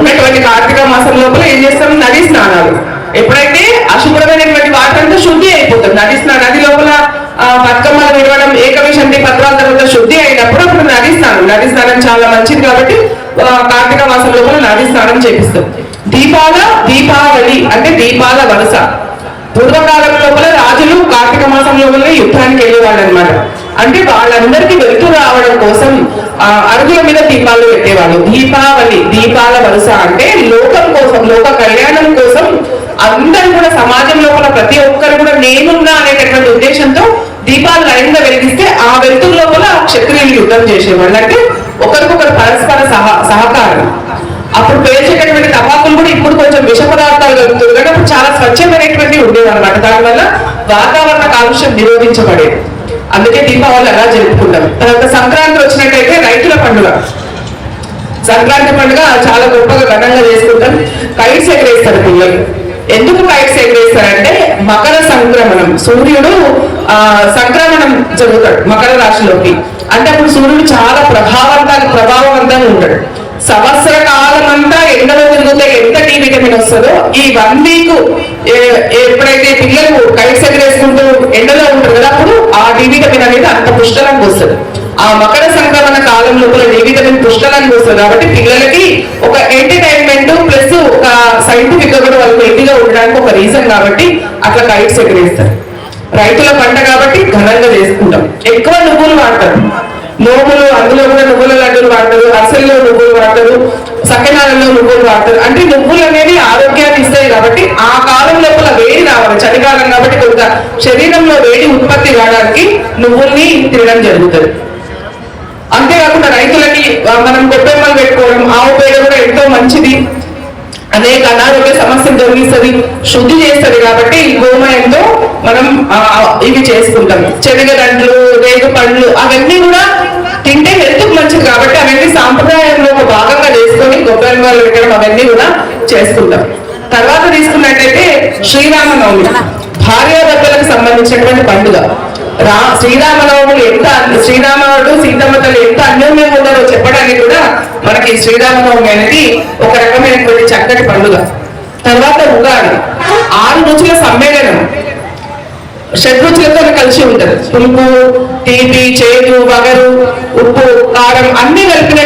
ఉన్నటువంటి కార్తీక మాసం లోపల ఏం చేస్తాం? నది స్నానాలు. ఎప్పుడైతే అశుభ్రమైనటువంటి వాటర్ అంతా శుద్ధి అయిపోతుంది నది స్నానం నది లోపల బతుకమ్మలు విడవడం ఏకవిశంతి పత్రాల తర్వాత శుద్ధి అయినప్పుడు అప్పుడు నది స్నానం. నది స్నానం చాలా మంచిది కాబట్టి కార్తీక మాసం లోపల నది స్నానం చేపిస్తాం. దీపాల దీపావళి అంటే దీపాల వరుస పూర్వకాలం లోపల రాజులు కార్తీక మాసం లోపల యుద్ధానికి వెళ్ళేవాళ్ళు అనమాట అంటే వాళ్ళందరికీ వెళ్తూ రావడం కోసం అరుగుల మీద దీపాలు పెట్టేవాళ్ళు. దీపావళి దీపాల వరుస అంటే లోకం కోసం లోక కళ్యాణం కోసం అందరూ కూడా సమాజం లోపల ప్రతి ఒక్కరు కూడా నేనున్నా అనేటటువంటి ఉద్దేశంతో దీపాలు లైన్గా వెలిగిస్తే ఆ వెలుతురు లోపల క్షత్రియులు యుద్ధం చేసేవాళ్ళు. అంటే ఒకరికొకరు పరస్పర సహకారం. అప్పుడు పేల్చేటటువంటి తపాకులు కూడా ఇప్పుడు కొంచెం విష పదార్థాలు కలుగుతుంది కానీ అప్పుడు చాలా స్వచ్ఛమైనటువంటి ఉండేవి అనమాట దానివల్ల వాతావరణ కాలుష్యం నిరోధించబడేది. అందుకే దీపావళి అలా జరుపుకుంటాం? తర్వాత సంక్రాంతి వచ్చినట్టయితే రైతుల పండుగ. సంక్రాంతి పండుగ చాలా గొప్పగా ఘనంగా చేసుకుంటాం. కైట్స్ ఎగరేస్తారు పిల్లలు. ఎందుకు కైట్స్ ఎగరేస్తారంటే మకర సంక్రమణం. సూర్యుడు ఆ సంక్రమణం జరుగుతాడు మకర రాశిలోకి. అంటే అప్పుడు సూర్యుడు చాలా ప్రభావవంతంగా ప్రభావవంతంగా ఉంటాడు. సంవత్సర కాలం అంతా ఎండలో తిరుగుతే ఎంత టీ విటమిన్ వస్తుందో ఈ వన్ వీక్ ఎప్పుడైతే పిల్లలు కైట్స్ ఎగరేసుకుంటూ ఎండలో ఉంటారు కదా అప్పుడు ఆ డి విటమిన్ అనేది అంత పుష్కలంగా వస్తుంది ఆ మకర సంక్రమణ కాలం లోపల ఏ విధమైన పుష్కలంగా వస్తుంది కాబట్టి పిల్లలకి ఒక ఎంటర్టైన్మెంట్ ప్లస్ ఒక సైంటిఫిక్గా కూడా వాళ్ళకి హెల్తీగా ఉండడానికి ఒక రీజన్ కాబట్టి అట్లా కైట్స్ ఎగరేస్తారు. రైతుల పంట కాబట్టి ఘనంగా చేసుకుంటాం. ఎక్కువ నువ్వులు వాడతారు. నోములు అందులో కూడా నువ్వుల లడ్డూలు వాడతారు అసలు నువ్వులు వాడతారు సకినాలలో నువ్వులు వాడతారు. అంటే నువ్వులు అనేవి ఆరోగ్యాన్ని ఇస్తాయి కాబట్టి ఆ కాలం లోపల వేడి చలికాలం కాబట్టి కొంత శరీరంలో వేడి ఉత్పత్తి కావడానికి నువ్వుల్ని తినడం జరుగుతుంది. అంతేకాకుండా రైతులకి మనం గొప్పెమ్మలు పెట్టుకోవడం ఆవు పేడ కూడా ఎంతో మంచిది. అనేక అనారోగ్య సమస్యలు తొలగిస్తుంది శుద్ధి చేస్తుంది కాబట్టి ఈ గోమయంతో మనం ఇవి చేసుకుంటాం. చెనగదండ్లు రేగు పండ్లు అవన్నీ కూడా తింటే హెల్త్ మంచిది కాబట్టి అవన్నీ సాంప్రదాయంలో ఒక భాగంగా చేసుకొని గొప్పెమ్మలు పెట్టడం అవన్నీ కూడా చేసుకుంటాం. తర్వాత తీసుకున్నట్టయితే శ్రీరామనవమి. భార్యాభర్తలకు సంబంధించినటువంటి పండుగ. రా శ్రీరామనవములు ఎంత శ్రీరాముడు సీతమ్మ తల్లి ఎంత అన్యోన్యంగా ఉన్నారో చెప్పడానికి కూడా మనకి శ్రీరామనవమి అనేది ఒక రకమైనటువంటి చక్కటి పండుగ. తర్వాత ఉగాది. ఆరు రుచుల సమ్మేళనం. షడ్రుచులతో కలిసి ఉంటది. పులుపు తీపి చేదు వగరు ఉప్పు కారం అన్ని కలిపినట్టు